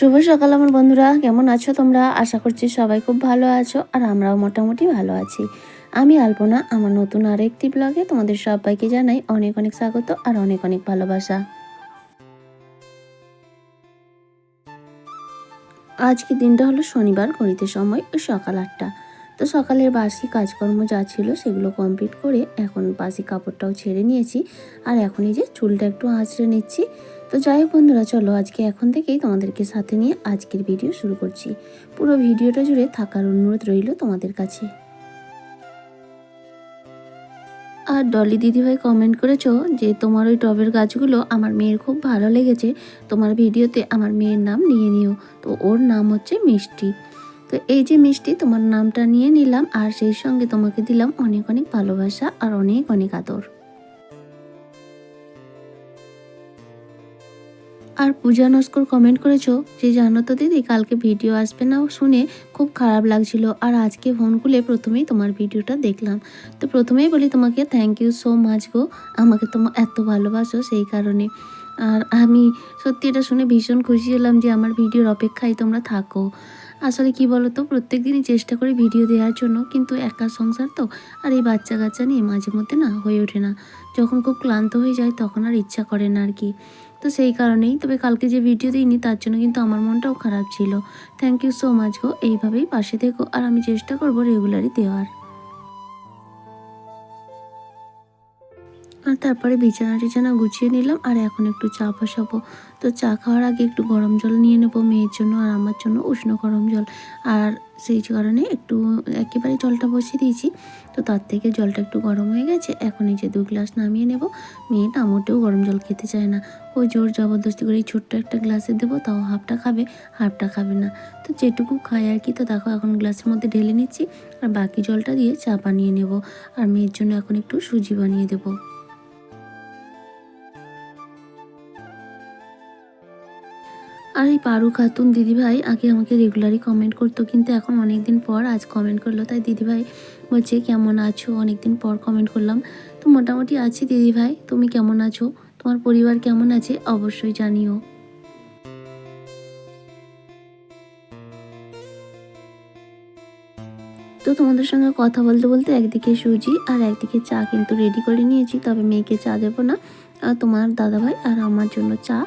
শুভ সকাল আমার বন্ধুরা, কেমন আছো তোমরা? আশা করছি সবাই খুব ভালো আছো আর আমরাও মোটামুটি ভালো আছি। আমি আলপনা, আমার নতুন আরও একটি ব্লগে তোমাদের সবাইকে জানাই অনেক অনেক স্বাগত আর অনেক অনেক ভালোবাসা। আজকে দিনটা হলো শনিবার, ঘড়িতে সময় ওই সকাল আটটা। তো সকালের বাসি কাজকর্ম যা ছিল সেগুলো কমপ্লিট করে এখন বাসি কাপড়টাও ছেড়ে নিয়েছি। আর এখন এই যে চুলটা একটু আঁচড়ে নিচ্ছি। তো যাই হোক বন্ধুরা, চলো আজকে এখন থেকেই তোমাদেরকে সাথে নিয়ে আজকের ভিডিও শুরু করছি। পুরো ভিডিওটা জুড়ে থাকার অনুরোধ রইল তোমাদের কাছে। আর ডলি দিদিভাই কমেন্ট করেছ যে, তোমার ওই টবের গাছগুলো আমার মেয়ের খুব ভালো লেগেছে। তোমার ভিডিওতে আমার মেয়ের নাম নিয়ে নিও। তো ওর নাম হচ্ছে মিষ্টি। তো এই যে মিষ্টি, তোমার নামটা নিয়ে নিলাম আর সেই সঙ্গে তোমাকে দিলাম অনেক অনেক ভালোবাসা আর অনেক অনেক আদর। আর পূজা নস্কর কমেন্ট করেছ যে, জানো তো দিদি, কালকে ভিডিও আসবে না, শুনে খুব খারাপ লাগছিল। আর আজকে ফোন খুলে প্রথমেই তোমার ভিডিওটা দেখলাম। তো প্রথমেই বলি তোমাকে থ্যাংক ইউ সো মাচ গো। আমাকে তোমার এত ভালোবাসো সেই কারণে। আর আমি সত্যি এটা শুনে ভীষণ খুশি হলাম যে, আমার ভিডিওর অপেক্ষায় তোমরা থাকো। আসলে কি বলো তো প্রত্যেক দিনই চেষ্টা করি ভিডিও দেওয়ার জন্য, কিন্তু একা সংসার তো, আর এই বাচ্চা কাচ্চা নিয়ে মাঝে মধ্যে না হয়ে ওঠে না। যখন খুব ক্লান্ত হয়ে যায়, তখন আর ইচ্ছা করে না আর কি। তো সেই কারণেই। তবে কালকে যে ভিডিও দিইনি তার জন্য কিন্তু আমার মনটাও খারাপ ছিল। থ্যাংক ইউ সো মাচ গো। এইভাবেই পাশে থেকো। আর আমি চেষ্টা করব রেগুলারই দেওয়ার। আর তারপরে বিছানা টিছানা গুছিয়ে নিলাম, আর এখন একটু চা বসাবো। তো চা খাওয়ার আগে একটু গরম জল নিয়ে নেব মেয়ের জন্য আর আমার জন্য উষ্ণ গরম জল। আর সেই কারণে একটু একেবারে জলটা বসিয়ে দিয়েছি। তো তার থেকে জলটা একটু গরম হয়ে গেছে, এখন এই যে দু গ্লাস নামিয়ে নেব। মেয়েটা মোটেও গরম জল খেতে চায় না। ওই জোর জবরদস্তি করে এই ছোট্ট একটা গ্লাসে দেবো, তাও হাফটা খাবে হাফটা খাবে না। তো যেটুকু খায় আর কি, তো দেখো এখন গ্লাসের মধ্যে ঢেলে নিচ্ছি। আর বাকি জলটা দিয়ে চা বানিয়ে নেব। আর মেয়ের জন্য এখন একটু সুজি বানিয়ে দেবো। আর এই পারু খাতুন, দিদিভাই আগে আমাকে রেগুলারই কমেন্ট করতো, কিন্তু এখন অনেক দিন পর আজ কমেন্ট করল, তাই দিদিভাই বলছে কেমন আছো? অনেক দিন পর কমেন্ট করলাম। তো মোটামুটি আছি দিদিভাই, তুমি কেমন আছো? তোমার পরিবার কেমন আছে? অবশ্যই জানিও। তো তোমাদের সঙ্গে কথা বলতে বলতে একদিকে সুজি আর একদিকে চা কিন্তু রেডি করে নিয়েছি, তবে মেয়েকে চা দেবো না। তোমার দাদাভাই আর আমার জন্য চা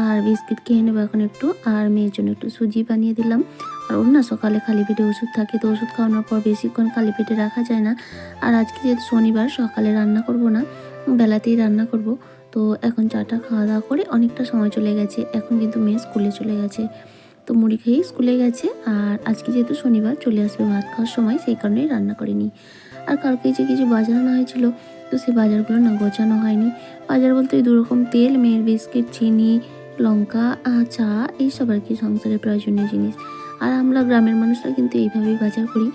আর বিস্কিট খেয়ে নেব এখন একটু, আর মেয়ের জন্য একটু সুজি বানিয়ে দিলাম। আর ওর না সকালে খালি পেটে ওষুধ থাকে, তো ওষুধ খাওয়ানোর পর বেশিক্ষণ খালি পেটে রাখা যায় না। আর আজকে যেহেতু শনিবার, সকালে রান্না করব না, বেলাতেই রান্না করব। তো এখন চাটা খাওয়া দাওয়া করে অনেকটা সময় চলে গেছে, এখন কিন্তু মেয়ে স্কুলে চলে গেছে। তো মুড়ি খেয়েই স্কুলে গেছে, আর আজকে যেহেতু শনিবার চলে আসবে ভাত খাওয়ার সময়, সেই কারণেই রান্না করিনি। আর কালকে যে কিছু বাজার আনা হয়েছিল তো সেই বাজারগুলো না গোছানো হয়নি। বাজার বলতে ওই দুরকম তেল, মেয়ের বিস্কিট, চিনি, লঙ্কা চা, এইসব আর কি সংসারের প্রয়োজনীয় জিনিস। আর আমরা গ্রামের মানুষরা কিন্তু এইভাবেই বাজার করি।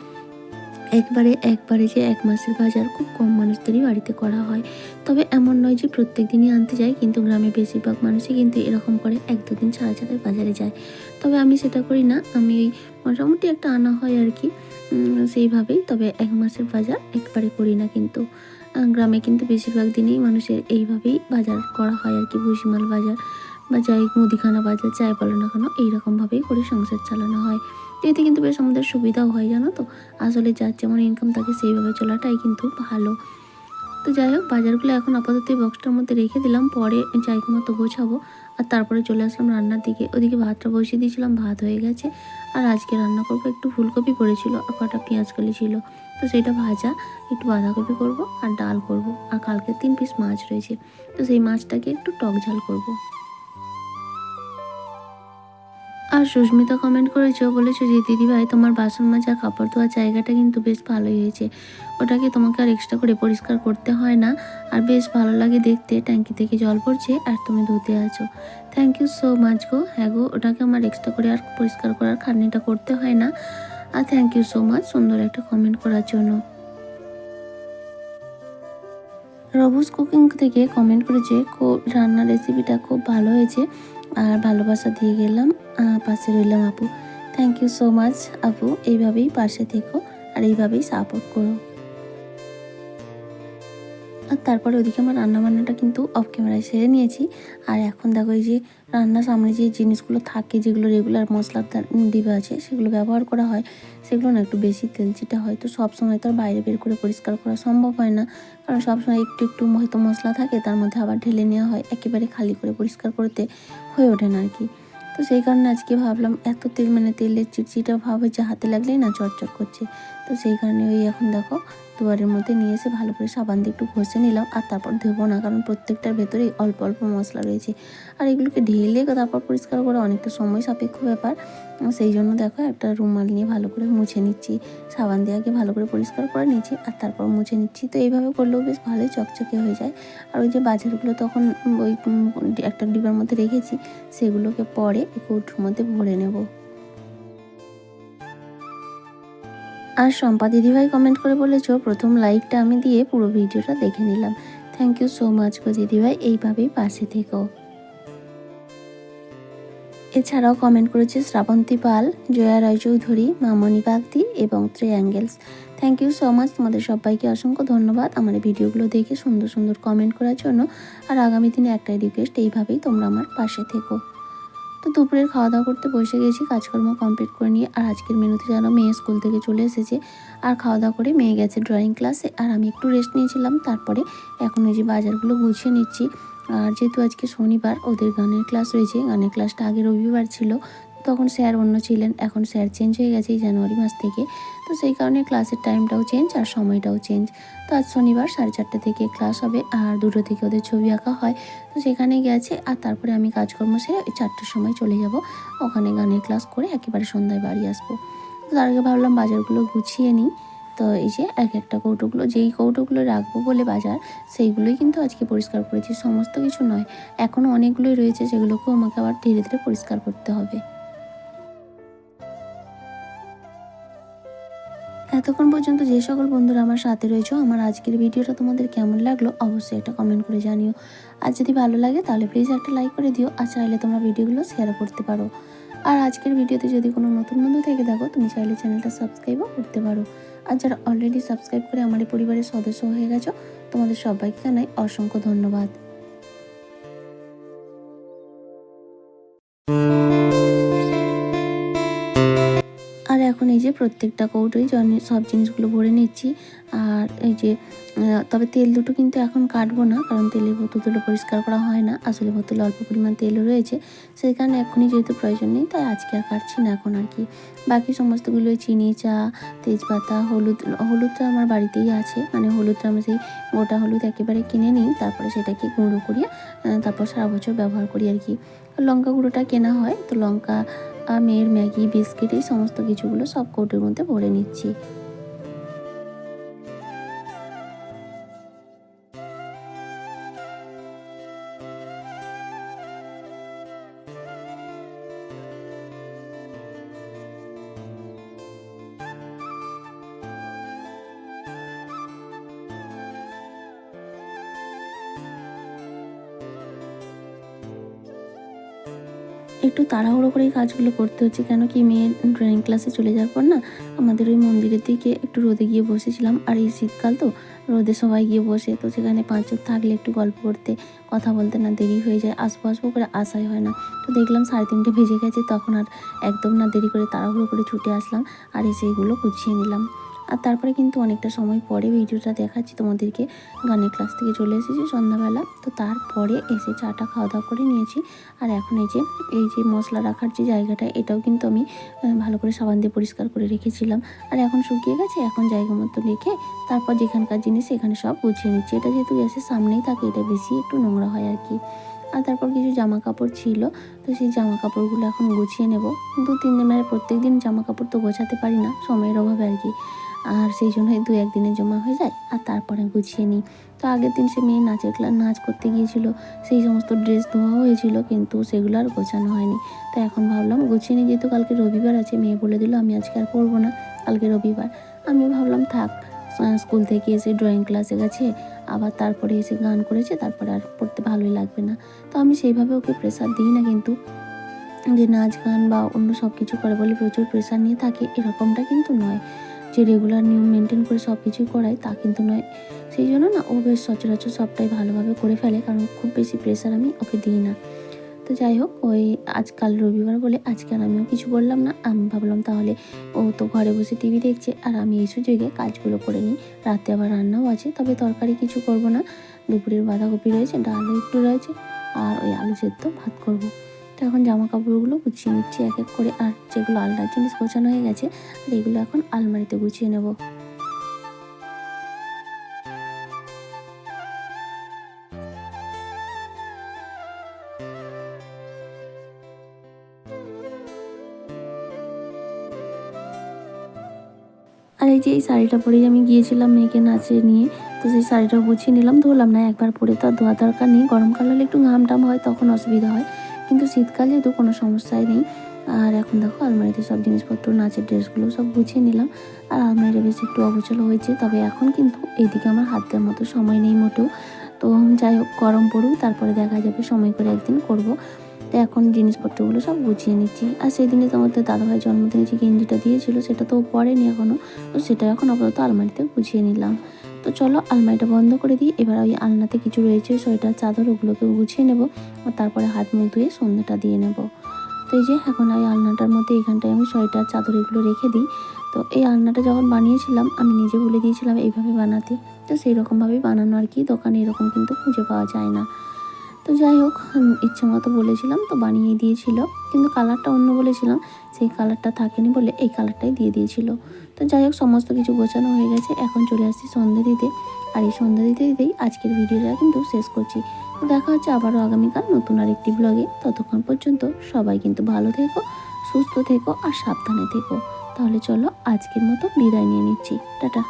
একবারে একবারে যে এক মাসের বাজার খুব কম মানুষদেরই বাড়িতে করা হয়। তবে এমন নয় যে প্রত্যেক দিনই আনতে যায় কিন্তু গ্রামে বেশিরভাগ মানুষই কিন্তু এরকম করে এক দুদিন ছাড়া ছাড়াই বাজারে যায়। তবে আমি সেটা করি না, আমি ওই মোটামুটি একটা আনা হয় আর কি। সেইভাবেই, তবে এক মাসের বাজার একবারে করি না কিন্তু। গ্রামে কিন্তু বেশিরভাগ দিনেই মানুষের এইভাবেই বাজার করা হয় আর কি, ভুসিমাল বাজার বা যাই মুদিখানা বাজার যাই বলো না কেন এইরকমভাবেই করে সংসার চালানো হয়। এতে কিন্তু বেশ আমাদের সুবিধাও হয়, জানো তো? আসলে যার যেমন ইনকাম থাকে সেইভাবে চলাটাই কিন্তু ভালো। তো যাই হোক, বাজারগুলো এখন আপাতত এই বক্সটার মধ্যে রেখে দিলাম, পরে জায়গা মতো গোছাবো। আর তারপরে চলে আসলাম রান্নার দিকে। ওদিকে ভাতটা বসিয়ে দিয়েছিলাম, ভাত হয়ে গেছে। আর আজকে রান্না করব একটু ফুলকপি পড়েছিল, আর কটা পেঁয়াজ কলি ছিল। তো সেটা ভাজা, একটু বাঁধাকপি করব আর ডাল করব। আর কালকে তিন পিস মাছ রয়েছে, তো সেই মাছটাকে একটু টক ঝাল করব। আর সুস্মিতা কমেন্ট করেছ, বলেছ যে, দিদিভাই, তোমার বাসন মাজা, কাপড় ধোয়ার জায়গাটা কিন্তু বেশ ভালোই হয়েছে। ওটাকে তোমাকে আর এক্সট্রা করে পরিষ্কার করতে হয় না। আর বেশ ভালো লাগে দেখতে, ট্যাঙ্কি থেকে জল পড়ছে আর তুমি ধুতে আছো। থ্যাংক ইউ সো মাচ গো। হ্যাঁ গো, ওটাকে আমার এক্সট্রা করে আর পরিষ্কার করার খাটনিটা করতে হয় না। আর থ্যাংক ইউ সো মাচ সুন্দর একটা কমেন্ট করার জন্য। রবুস কুকিং থেকে কমেন্ট করেছে, খুব, রান্নার রেসিপিটা খুব ভালো হয়েছে, আর ভালোবাসা দিয়ে গেলাম পাশে রইলাম আপু। থ্যাংক ইউ সো মাচ আপু, এইভাবেই পাশে থেকো, আর এইভাবেই সাপোর্ট করো। আর তারপরে ওদিকে আমার রান্নাবান্নাটা কিন্তু অফ ক্যামেরায় সেরে নিয়েছি। আর এখন দেখো এই যে রান্নার সামনে যে জিনিসগুলো থাকে, যেগুলো রেগুলার মশলা দিবে আছে, সেগুলো ব্যবহার করা হয়। সেগুলো না একটু বেশি তেলচিটা হয়। তো সবসময় তো আর বাইরে বের করে পরিষ্কার করা সম্ভব হয় না। কারণ সবসময় একটু একটু হয়তো মশলা থাকে, তার মধ্যে আবার ঢেলে নেওয়া হয়। একেবারে খালি করে পরিষ্কার করতে হয়ে ওঠে না আর কি। তো সেই কারণে আজকে ভাবলাম এত তেল মানে তেলের চিটচিটা ভাব হচ্ছে হাতে লাগলেই না চটচট করছে। তো সেই কারণে ওই এখন দেখো দুয়ারের মধ্যে নিয়ে এসে ভালো করে সাবান দিয়ে একটু ঘষে নিলাম আর তারপর ধোবো না, কারণ প্রত্যেকটার ভেতরেই অল্প অল্প মশলা রয়েছে। আর এগুলোকে ঢেলে তারপর পরিষ্কার করা অনেকটা সময় সাপেক্ষ ব্যাপার। সেই জন্য দেখো একটা রুমাল নিয়ে ভালো করে মুছে নিচ্ছি। সাবান দিয়ে আগে ভালো করে পরিষ্কার করে নিচ্ছি আর তারপর মুছে নিচ্ছি। তো এইভাবে করলেও বেশ ভালোই চকচকে হয়ে যায়। আর ওই যে বাজারগুলো তখন ওই একটা ডিবার মধ্যে রেখেছি, সেগুলোকে পরে এই কৌটোর মধ্যে ভরে নেব। আর শম্পা দিদিভাই কমেন্ট করে বলেছ, প্রথম লাইকটা আমি দিয়ে পুরো ভিডিওটা দেখে নিলাম। থ্যাংক ইউ সো মাচ গো দিদিভাই, এইভাবেই পাশে থেকো। এছাড়াও কমেন্ট করেছে শ্রাবন্তী পাল, জয়া রায়চৌধুরী, মামনি বাগদি এবং triangles thank you so much তোমাদের সবাইকে অসংখ্য ধন্যবাদ আমার ভিডিওগুলো দেখে সুন্দর সুন্দর কমেন্ট করার জন্য। আর আগামী দিনে একটাই রিকোয়েস্ট এইভাবেই তোমরা আমার পাশে থেকো। তো দুপুরের খাওয়া দাওয়া করতে বসে গেছি, কাজকর্ম কমপ্লিট করে নিয়ে। আর আজকের মেনুতে যেন মেয়ে স্কুল থেকে চলে এসেছে। আর খাওয়া দাওয়া করে মেয়ে গেছে ড্রয়িং ক্লাসে আর আমি একটু রেস্ট নিয়েছিলাম, তারপরে এখন ওই যে বাজারগুলো গুছিয়ে নিচ্ছি। আর যেহেতু আজকে শনিবার, ওদের গানের ক্লাস রয়েছে। গানের ক্লাসটা আগে রবিবার ছিল তখন স্যার অন্য ছিলেন, এখন স্যার চেঞ্জ হয়ে গেছে এই জানুয়ারি মাস থেকে। তো সেই কারণে ক্লাসের টাইমটাও চেঞ্জ আর সময়টাও চেঞ্জ তো আজ শনিবার সাড়ে চারটে থেকে ক্লাস হবে আর দুটো থেকে ওদের ছবি আঁকা হয়। তো সেখানে গেছে আর তারপরে আমি কাজকর্ম সেরে ওই চারটের সময় চলে যাব। ওখানে গানের ক্লাস করে একেবারে সন্ধ্যায় বাড়ি আসব। তো তার আগে ভাবলাম বাজারগুলো গুছিয়ে নিই। তো এই যে এক একটা কৌটোগুলো, যেই কৌটোগুলো রাখব বলে বাজার, সেইগুলোই কিন্তু আজকে পরিষ্কার করেছি। সমস্ত কিছু নয় এখনও অনেকগুলোই রয়েছে, সেগুলোকেও আমাকে আবার ধীরে ধীরে পরিষ্কার করতে হবে। এতক্ষণ পর্যন্ত যে সকল বন্ধুরা আমার সাথে রয়েছে, আমার আজকের ভিডিওটা তোমাদের কেমন লাগল অবশ্যই একটা কমেন্ট করে জানিও। আর যদি ভালো লাগে তাহলে প্লিজ একটা লাইক করে দিও, আর চাইলে তোমরা ভিডিওগুলো শেয়ার করতে পারো। আর আজকের ভিডিওতে যদি কোনো নতুন বন্ধু থেকে দেখো, তুমি চাইলে চ্যানেলটা সাবস্ক্রাইবও করতে পারো। আর যারা অলরেডি সাবস্ক্রাইব করে আমার পরিবারের সদস্য হয়ে গেছো, তোমাদের সবাইকে জানাই অসংখ্য ধন্যবাদ। এখন এই যে প্রত্যেকটা কৌটোই সব জিনিসগুলো ভরে নিচ্ছি। আর এই যে তবে তেল দুটো কিন্তু এখন কাটবো না, কারণ তেলের বোতলগুলো পরিষ্কার করা হয় না। আসলে বোতলে অল্প পরিমাণ তেলও রয়েছে, সেই কারণে এখনই যেহেতু প্রয়োজন নেই, তাই আজকে আর কাটছি না এখন আর কি। বাকি সমস্তগুলো চিনি, চা, তেজপাতা, হলুদ হলুদ হলুদটা আমার বাড়িতেই আছে মানে হলুদটা আমি সেই গোটা হলুদ একেবারে কিনে নিই, তারপরে সেটাকে গুঁড়ো করিয়ে তারপর সারা বছর ব্যবহার করি আর কি। লঙ্কা গুঁড়োটা কেনা হয়, তো লঙ্কা মেয়ের ম্যাগি, বিস্কিট, এই সমস্ত কিছুগুলো সব কৌটোর মধ্যে ভরে নিচ্ছি। একটু তাড়াহুড়ো করে কাজগুলো করতে হচ্ছে কেন কি মেয়ের ড্রয়িং ক্লাসে চলে যাওয়ার পর না আমাদের ওই মন্দিরের দিকে একটু রোদে গিয়ে বসেছিলাম। আর এই শীতকাল তো রোদে সবাই গিয়ে বসে, তো সেখানে পাঁচজন থাকলে একটু গল্প করতে, কথা বলতে না দেরি হয়ে যায়, আসব আসব করে আসাই হয় না। তো দেখলাম সাড়ে তিনটে ভেজে গেছে, তখন আর একদম না দেরি করে তাড়াহুড়ো করে ছুটে আসলাম আর এসে এগুলো গুছিয়ে নিলাম। আর তারপরে কিন্তু অনেকটা সময় পরে ভিডিওটা দেখাচ্ছি তোমাদেরকে। গানের ক্লাস থেকে চলে এসেছি সন্ধ্যাবেলা। তো তারপরে এসে চাটা খাওয়া দাওয়া করে নিয়েছি। আর এখন এই যে এই যে মশলা রাখার যে জায়গাটা, এটাও কিন্তু আমি ভালো করে সাবান দিয়ে পরিষ্কার করে রেখেছিলাম। আর এখন শুকিয়ে গেছে, এখন জায়গা মতো রেখে তারপর যেখানকার জিনিস এখানে সব গুছিয়ে নিচ্ছি। এটা যেহেতু গ্যাসের সামনেই থাকে, এটা বেশি একটু নোংরা হয় আর কি। আর তারপর কিছু জামা কাপড় ছিল, তো সেই জামা কাপড়গুলো এখন গুছিয়ে নেব। দু তিন দিন মানে প্রত্যেক দিন জামা কাপড় তো গোছাতে পারি না, সময়ের অভাবে আর কি। আর সেই জন্যই দু একদিনের জমা হয়ে যায় আর তারপরে গুছিয়ে নিই। তো আগের দিন সে মেয়ে নাচের ক্লাস নাচ করতে গিয়েছিল, সেই সমস্ত ড্রেস ধোয়া হয়েছিল, কিন্তু সেগুলো আর গোছানো হয়নি। তো এখন ভাবলাম গুছিয়ে নিই, যেহেতু কালকে রবিবার আছে, মেয়ে বলে দিল আমি আজকে আর পড়ব না, কালকে রবিবার। আমি ভাবলাম থাক স্কুল থেকে এসে ড্রয়িং ক্লাসে গেছে, আবার তারপরে এসে গান করেছে, তারপরে আর পড়তে ভালোই লাগবে না। তো আমি সেইভাবে ওকে প্রেশার দিই না, কিন্তু যে নাচ গান বা অন্য সব কিছু করে বলে প্রচুর প্রেশার নিয়ে থাকে, এরকমটা কিন্তু নয়। যে রেগুলার নিয়ম মেনটেন করে সব কিছুই করায় তা কিন্তু নয়। সেই জন্য না, ও বেশ সচরাচর সবটাই ভালোভাবে করে ফেলে, কারণ খুব বেশি প্রেশার আমি ওকে দিই না। তো যাই হোক, ওই আজকাল রবিবার বলে আজকে আর আমিও কিছু বললাম না। আমি ভাবলাম তাহলে ও তো ঘরে বসে টিভি দেখছে, আর আমি এই সুযোগে কাজগুলো করে নিই। রাতে আবার রান্নাও আছে, তবে তরকারি কিছু করব না। দুপুরের বাঁধাকপি রয়েছে, ডালও একটু রয়েছে, আর ওই আলু সেদ্ধ ভাত করব। তো এখন জামা কাপড়গুলো গুছিয়ে নিচ্ছি, এক এক করে। আর যেগুলো আলনার জিনিস গোছানো হয়ে গেছে আর এগুলো এখন আলমারিতে গুছিয়ে নেব। আর এই যে এই শাড়িটা পরেই আমি গিয়েছিলাম মেয়েকে নাচে নিয়ে। তো সেই শাড়িটা গুছিয়ে নিলাম ধরলাম না, একবার পরে তো আর ধোয়া দরকার নেই। গরমকাল হলে একটু ঘাম টাম হয়, তখন অসুবিধা হয়। কিন্তু শীতকালে তো কোনো সমস্যাই নেই, আর এখন দেখো আলমারিতে সব জিনিসপত্র, নাচের ড্রেসগুলো সব গুছিয়ে নিলাম। আর আলমারিটা বেশ একটু অগোছালো হয়েছে, তবে এখন কিন্তু এইদিকে আমার হাত দেওয়ার মতো সময় নেই মোটেও। তো যাই হোক, গরম পড়ুক, তারপরে দেখা যাবে, সময় করে একদিন করব। তো এখন জিনিসপত্রগুলো সব গুছিয়ে নিচ্ছি। আর সেদিনে তো আমাদের দাদাভাই জন্মদিনে যে গেঞ্জিটা দিয়েছিল, সেটা তো পরেনি এখনও তো সেটা এখন আপাতত আলমারিতে গুছিয়ে নিলাম। তো চলো আলমারিটা বন্ধ করে দিই। এবার ওই আলনাতে কিছু রয়েছে, সোয়েটার, চাদর, ওগুলোকে গুছিয়ে নেব আর তারপরে হাত মুখ ধুয়ে সন্ধ্যাটা দিয়ে নেব। তো এই যে এখন ওই আলনাটার মধ্যে এইখানটায় আমি সোয়েটার, চাদর এগুলো রেখে দিই। তো এই আলনাটা যখন বানিয়েছিলাম, আমি নিজে বলে দিয়েছিলাম এইভাবে বানাতে। তো সেই রকমভাবেই বানানো আর কি, দোকানে এরকম কিন্তু খুঁজে পাওয়া যায় না। তো যাই হোক ইচ্ছে মতো বলেছিলাম, তো বানিয়ে দিয়েছিল। কিন্তু কালারটা অন্য বলেছিলাম, সেই কালারটা থাকেনি বলে এই কালারটাই দিয়ে দিয়েছিল। তো যাই হোক, সমস্ত কিছু গোছানো হয়ে গেছে। এখন চলে আসছি সন্ধ্যা দিতে আর এই সন্ধ্যা দিতে দিতেই আজকের ভিডিওটা কিন্তু শেষ করছি। তো দেখা হচ্ছে আবারও আগামীকাল নতুন আর একটি ব্লগে ততক্ষণ পর্যন্ত সবাই কিন্তু ভালো থেকো, সুস্থ থেকো আর সাবধানে থেকো। তাহলে চলো আজকের মতো বিদায় নিয়ে নিচ্ছি। টাটা।